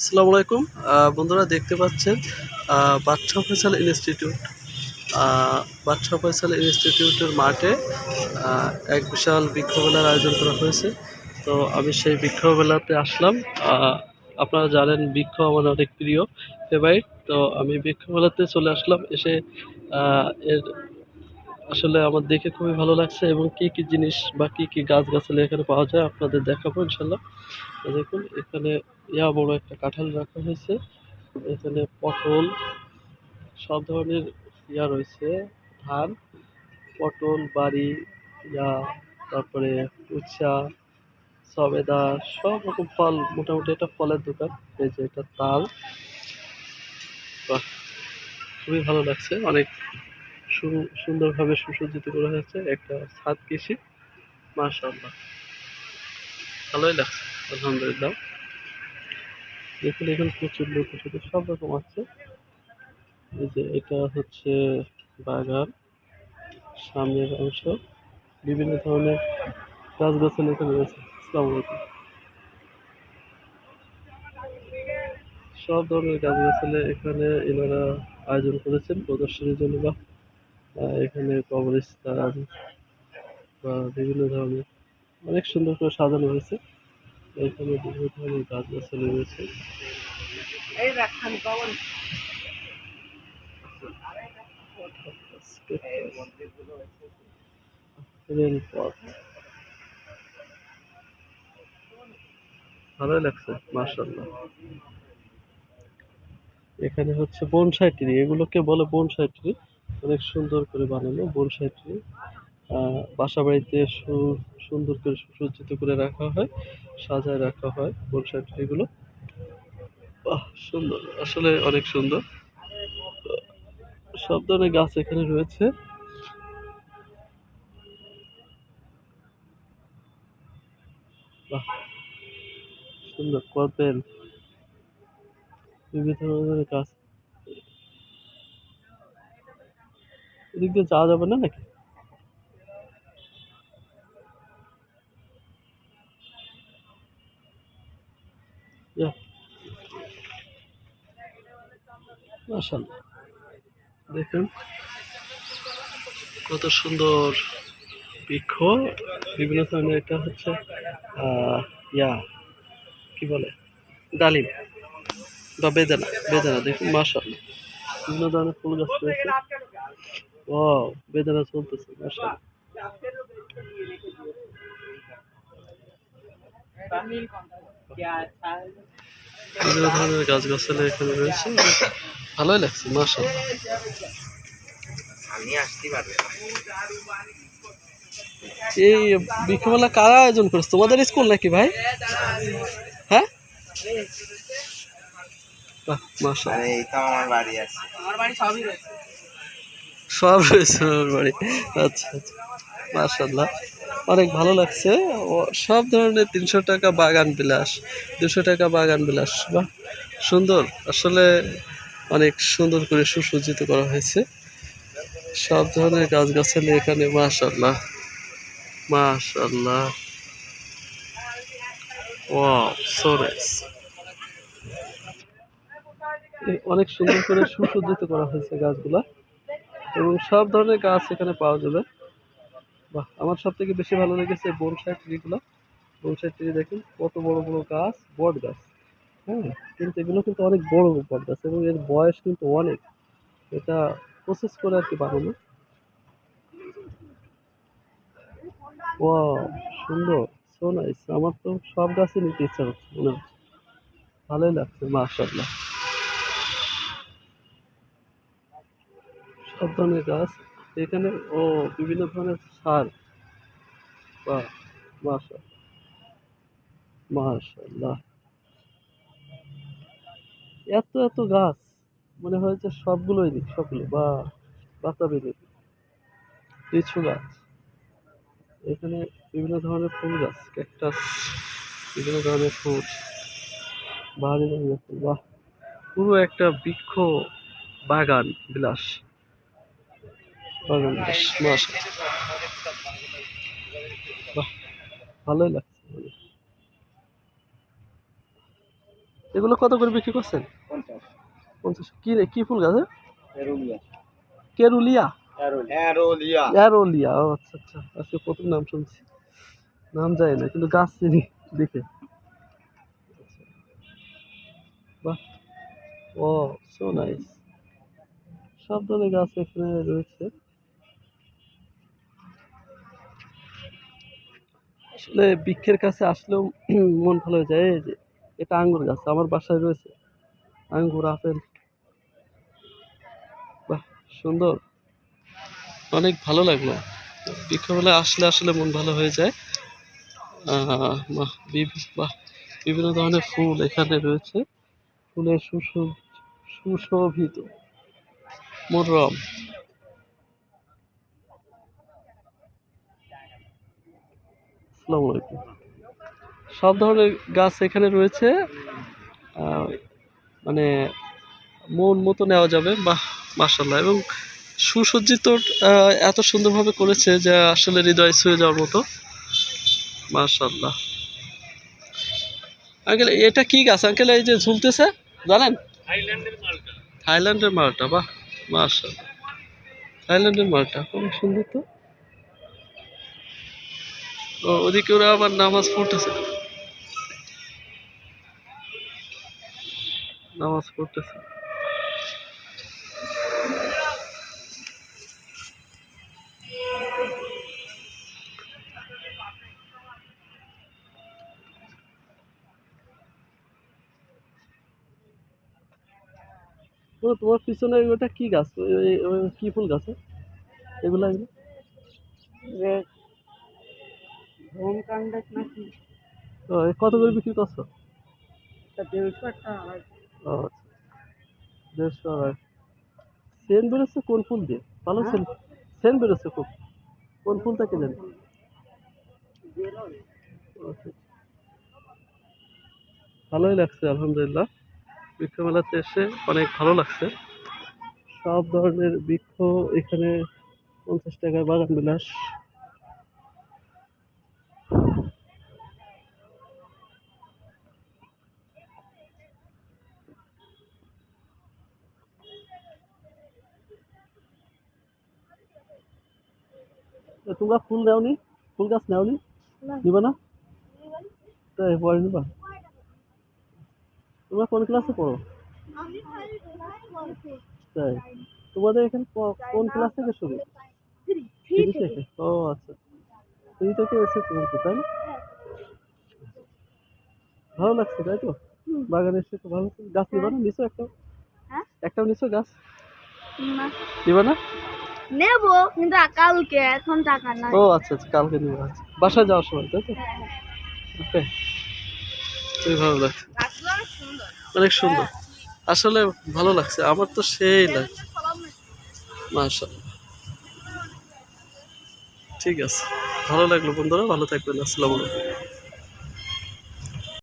আসসালামু আলাইকুম। বন্ধুরা দেখতে পাচ্ছেন আহ, বাদশা ফয়সাল ইনস্টিটিউট। আহ, বাদশা ফয়সাল ইনস্টিটিউটের মাঠে এক বিশাল বৃক্ষমেলার আয়োজন করা হয়েছে। তো আমি সেই বৃক্ষমেলাতে আসলাম। আপনারা জানেন বৃক্ষ আমার অনেক প্রিয় ফেভারিট। তো আমি বৃক্ষমেলাতে চলে আসলাম এসে এর আসলে আমার দেখে খুবই ভালো লাগছে এবং কি কি জিনিস বা কি কি গাছ গাছালি এখানে পাওয়া যায় আপনাদের দেখাবো ইনশাল্লাহ। দেখুন, এখানে ইয়া বড় একটা কাঁঠাল রাখা হয়েছে। এখানে পটল, সব ধরনের ইয়া রয়েছে, ধান, পটল, বাড়ি, ইয়া, তারপরে উচ্ছা, সবেদা, সব রকম ফল, মোটামুটি এটা ফলের দোকান। এই যে এটা তাল। খুবই ভালো লাগছে। অনেক সুন্দরভাবে সুসজ্জিত করা হয়েছে একটা ছাদ কৃষি মাশাআল্লাহ। ভালোই লাগছে, আলহামদুলিল্লাহ। দেখুন, এখানে প্রচুর লোক এসেছে সব রকম আছে। এই যে এটা হচ্ছে বাগান, সামনের অংশ। বিভিন্ন ধরনের গাছগাছালি এখানে রয়েছে। সব ধরনের গাছগাছালি এখানে এনারা আয়োজন করেছেন প্রদর্শনীর জন্য বা এখানে কবরস্থান বা বিভিন্ন ধরনের অনেক সুন্দর করে সাজানো হয়েছে। এখানে বিভিন্ন ধরনের রয়েছে। রাখান কমন রেলপথ ভালোই লাগছে মার্শাল্লাহ এখানে হচ্ছে বনসাই ট্রি এগুলোকে বলে বনসাই ট্রি। অনেক সুন্দর করে বানানো বনসাই ট্রি। বাসা বাড়িতে সুন্দর করে সুসজ্জিত করে রাখা হয়, সাজায় রাখা হয় বনসাই ট্রিগুলো। বাহ, সুন্দর, আসলে অনেক সুন্দর। সব ধরনের গাছ এখানে রয়েছে। বাহ, সুন্দর কদবেল বিভিন্ন ধরনের গাছ। এদিক দিয়ে যাওয়া যাবে না নাকি? দেখুন কত সুন্দর বৃক্ষ। বিভিন্ন ধরনের এটা হচ্ছে ইয়া, কি বলে? ডালিম বা বেদানা। বেদানা, দেখুন, মাশাআল্লাহ। বিভিন্ন ধরনের ফুল গাছ রয়েছে। ও বেদানা চলতেছে ধরনের গাছ গাছালি এখানে রয়েছে। ভালোই লাগছে মাশাআল্লাহ। আমি আসতে পারবে এই বৃক্ষমেলা কারা আয়োজন করেছে? তোমাদের স্কুল নাকি ভাই? হ্যাঁ? তো আমার বাড়ি আছে। আমার বাড়ি সবই রয়েছে। সব রয়েছে আমার বাড়ি। আচ্ছা আচ্ছা। মার্শাল্লাহ অনেক ভালো লাগছে। সব ধরনের তিনশো টাকা বাগান বিলাস, দুশো টাকা বাগান বিলাস, বা সুন্দর। আসলে অনেক সুন্দর করে সুসজ্জিত করা হয়েছে। সব ধরনের গাছগাছালি এখানে মাশাল্লাহ মাশাল্লাহ অনেক সুন্দর করে সুসজ্জিত করা হয়েছে গাছগুলা। এবং সব ধরনের গাছ এখানে পাওয়া যাবে। বাহ, আমার সব থেকে বেশি ভালো লেগেছে বনসাই ট্রিগুলো। বনসাই ট্রি দেখুন, কত বড় বড় গাছ, বট গাছ। হ্যাঁ কিন্তু এগুলো কিন্তু অনেক বড় বট গাছ এবং এর বয়স কিন্তু অনেক। এটা প্রসেস করে আর কি বানানো। ও সুন্দর সো নাইস আমার তো সব গাছই নিতে ইচ্ছা হচ্ছে মনে হচ্ছে। ভালোই লাগছে, মাশাআল্লাহ। সব ধরনের গাছ। এখানে ও বিভিন্ন ধরনের সার বা মাশা মাশাল্লাহ। এত এত গাছ, মনে হয় যে সবগুলোই দিক সবগুলো, বা বাতাবি দিক লিচু গাছ, এখানে বিভিন্ন ধরনের ফুল গাছ, ক্যাকটাস, বিভিন্ন ধরনের ফুল, বাহারি রঙের ফুল, বাহ। পুরো একটা বৃক্ষ বাগান, বিলাস। বাগান বাহ ভালোই লাগছে। এগুলো কত করে বিক্রি করছেন? পঞ্চাশ। কি রে কি ফুল গাছ? কেরুলিয়া। অ্যারোলিয়া ও আচ্ছা আচ্ছা। আজকে প্রথম নাম শুনছি। নাম যায় না কিন্তু গাছ চিনি দেখে। বাহ ও সো নাইস সব ধরনের গাছ এখানে রয়েছে। আসলে বৃক্ষের কাছে আসলেও মন ভালো হয়ে যায় যে এটা আঙ্গুর গাছ আমার বাসায় রয়েছে। আঙ্গুর আপেল। বাহ সুন্দর। অনেক ভালো লাগল। বৃক্ষমেলায় আসলে আসলে মন ভালো হয়ে যায়। বাহ, বাহ, বিভিন্ন ধরনের ফুল এখানে রয়েছে। ফুলের সুশো- সুশোভিত। মনোরম। আসসালামু আলাইকুম সব ধরনের গাছ এখানে রয়েছে। মানে মন মতো নেওয়া যাবে। বাহ মার্শাল্লাহ এবং সুসজ্জিত এত সুন্দরভাবে করেছে যে আসলে হৃদয় ছুঁয়ে যাওয়ার মতো। মার্শাল্লাহ আঙ্কেল এটা কি গাছ? আঙ্কেল এই যে ঝুলতেছে জানেন? থাইল্যান্ডের মালটা। বাহ মার্শাল্লাহ থাইল্যান্ডের মালটা খুব সুন্দর তো। ও ওদিকে ওরা আবার নামাজ পড়তেছে। নামাজ পড়তেছে। ও তোমার পিছনে ওটা কি গাছ? কি ফুল গাছ? এগুলো এগুলো? হোমকান্ডাক নাকি? ও, কত করে বিক্রি করছ? তা দেড়শো একটা আড়াইশো ও আচ্ছা। দেড়শো আড়াই। সেন বেরোচ্ছে কোন ফুল দিয়ে? ভালো সেন সেন বেরোচ্ছে খুব। কোন ফুল থেকে জানি। ভালোই লাগছে আলহামদুলিল্লাহ। বৃক্ষ মেলাতে এসে অনেক ভালো লাগছে। সব ধরনের বৃক্ষ এখানে পঞ্চাশ টাকায় বাগান বিলাস। তোমরা ফুল নেওনি ফুল গাছ নেওনি? নিবা না? তাই পরে নিবা। তোমরা কোন ক্লাসে পড়ো? তাই? তোমাদের এখানে কোন ক্লাস থেকে শুরু? থ্রি থেকে। ও আচ্ছা। থ্রি থেকে এসে চলছে তাই না? ভালো লাগছে তাই তো? বাগানে এসে তো ভালো গাছ নিবা না? নিছো একটা? হ্যাঁ? একটাও নিছো গাছ? নিবা না? নেব কিন্তু কালকে এখন টাকা নাই। ও আচ্ছা আচ্ছা কালকে নিবা আচ্ছা। বাসায় যাওয়ার সময় তাই তো? ওকে। খুবই ভালো লাগছে। অনেক সুন্দর। অনেক সুন্দর আসলে ভালো লাগছে। আমার তো সেই লাগছে মাশাআল্লাহ। ঠিক আছে। ভালো লাগল বন্ধুরা। ভালো থাকবেন। আসসালামু আলাইকুম।